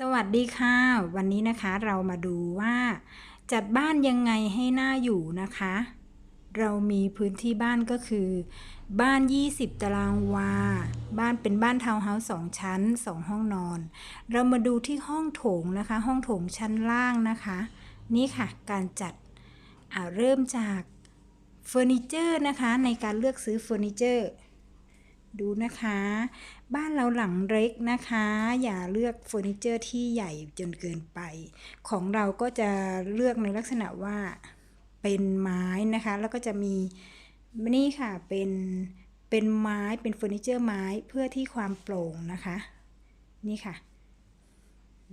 สวัสดีค่ะ วันนี้นะคะเรามาดูว่า จัดบ้านยังไงให้น่าอยู่นะคะ เรามีพื้นที่บ้านก็คือ บ้าน 20 ตารางวา บ้านเป็นบ้านทาวน์เฮาส์สองชั้น 2 ห้องนอน เรามาดูที่ห้องโถงนะคะ ห้องโถงชั้นล่างนะคะ นี่ค่ะการจัดอ่าเริ่มจากเฟอร์นิเจอร์นะคะ ในการเลือกซื้อเฟอร์นิเจอร์ ดูนะคะ บ้านเราหลังเล็กนะคะ อย่าเลือกเฟอร์นิเจอร์ที่ใหญ่จนเกินไป ของเราก็จะเลือกในลักษณะว่าเป็นไม้นะคะ แล้วก็จะมีนี่ค่ะเป็นเป็นไม้เป็นเฟอร์นิเจอร์ไม้เพื่อที่ความโปร่งนะคะ นี่ค่ะ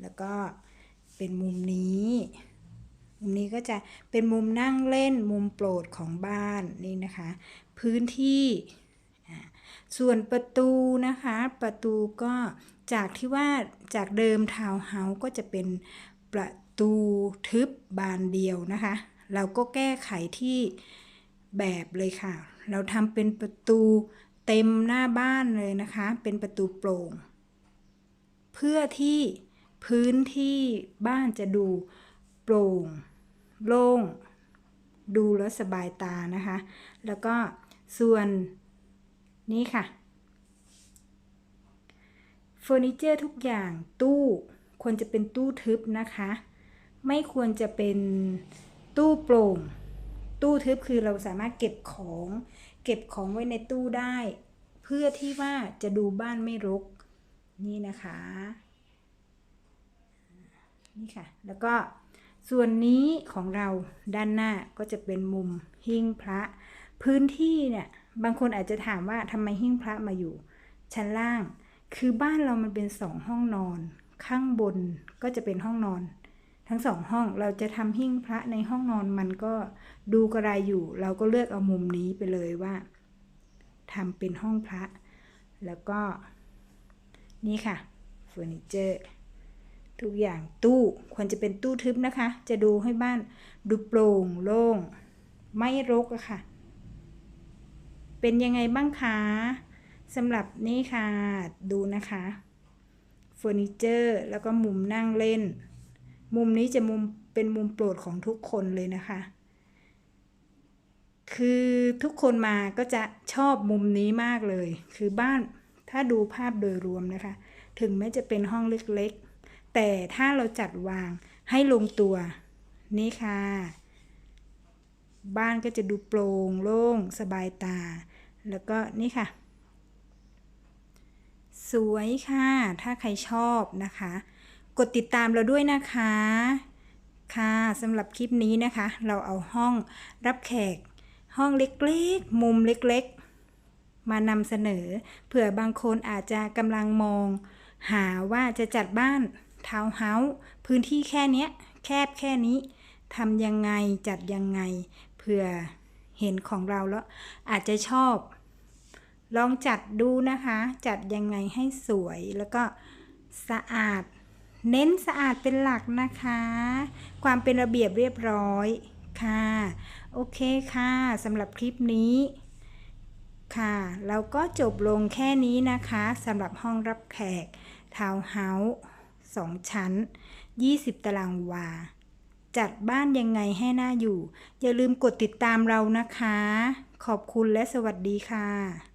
แล้วก็เป็นมุมนี้มุมนี้ก็จะเป็นมุมนั่งเล่นมุมโปรดของบ้านนี่นะคะ พื้นที่ ส่วนประตูนะคะ ประตูก็จากที่ว่าจากเดิมทาวน์เฮาส์ก็จะเป็นประตูทึบบานเดียวนะคะ เราก็แก้ไขที่แบบเลยค่ะ เราทำเป็นประตูเต็มหน้าบ้านเลยนะคะ เป็นประตูโปร่ง เพื่อที่พื้นที่บ้านจะดูโปร่งโล่ง ดูแล้วสบายตานะคะ แล้วก็ส่วน นี้ค่ะเฟอร์นิเจอร์ทุกอย่างตู้ควรจะเป็นตู้ทึบนะคะ ไม่ควรจะเป็นตู้โปร่ง ตู้ทึบคือเราสามารถเก็บของ เก็บของไว้ในตู้ได้ เพื่อที่ว่าจะดูบ้านไม่รกนี่นะคะนี่ค่ะ แล้วก็ส่วนนี้ของเราด้านหน้าก็จะเป็นมุมหิ้งพระ พื้นที่เนี่ย บางคนอาจจะถามว่าทำไมหิ้งพระมาอยู่ ชั้นล่าง คือบ้านเรามันเป็นสองห้องนอน ข้างบนก็จะเป็นห้องนอน ทั้งสองห้องเราจะทำหิ้งพระในห้องนอนมันก็ดูกระไรอยู่ เราก็เลือกเอามุมนี้ไปเลยว่าทำเป็นห้องพระ แล้วก็ นี่ค่ะเฟอร์นิเจอร์ทุกอย่างตู้ควรจะเป็นตู้ทึบนะคะ จะดูให้บ้านดูโปร่งโล่ง ไม่รกอะค่ะ เป็นยังไงบ้างคะสำหรับนี่ค่ะ ดูนะคะเฟอร์นิเจอร์แล้วก็มุมนั่งเล่น มุมนี้จะมุมเป็นมุมโปรดของทุกคนเลยนะคะ คือทุกคนมาก็จะชอบมุมนี้มากเลย คือบ้านถ้าดูภาพโดยรวมนะคะ ถึงแม้จะเป็นห้องเล็กๆ แต่ถ้าเราจัดวางให้ลงตัว นี่ค่ะ บ้านก็จะดูโปร่งโล่งสบายตา แล้วก็นี่ค่ะ สวยค่ะ ถ้าใครชอบนะคะ กดติดตามเราด้วยนะคะ ค่ะสำหรับคลิปนี้นะคะ เราเอาห้องรับแขก ห้องเล็กๆ มุมเล็กๆ มานำเสนอ เผื่อบางคนอาจจะกำลังมอง หาว่าจะจัดบ้านทาวน์เฮาส์พื้นที่แค่เนี้ยแคบแค่นี้ทำยังไงจัดยังไงเผื่อ เห็นของเราแล้วอาจจะชอบ ลองจัดดูนะคะ จัดยังไงให้สวยแล้วก็สะอาด เน้นสะอาดเป็นหลักนะคะ ความเป็นระเบียบเรียบร้อยค่ะ โอเคค่ะสำหรับคลิปนี้ค่ะเราก็จบลงแค่นี้นะคะสำหรับห้องรับแขกทาวน์เฮาส์สองชั้น 20 ตารางวา จัดบ้านยังไงให้น่าอยู่ อย่าลืมกดติดตามเรานะคะ ขอบคุณและสวัสดีค่ะ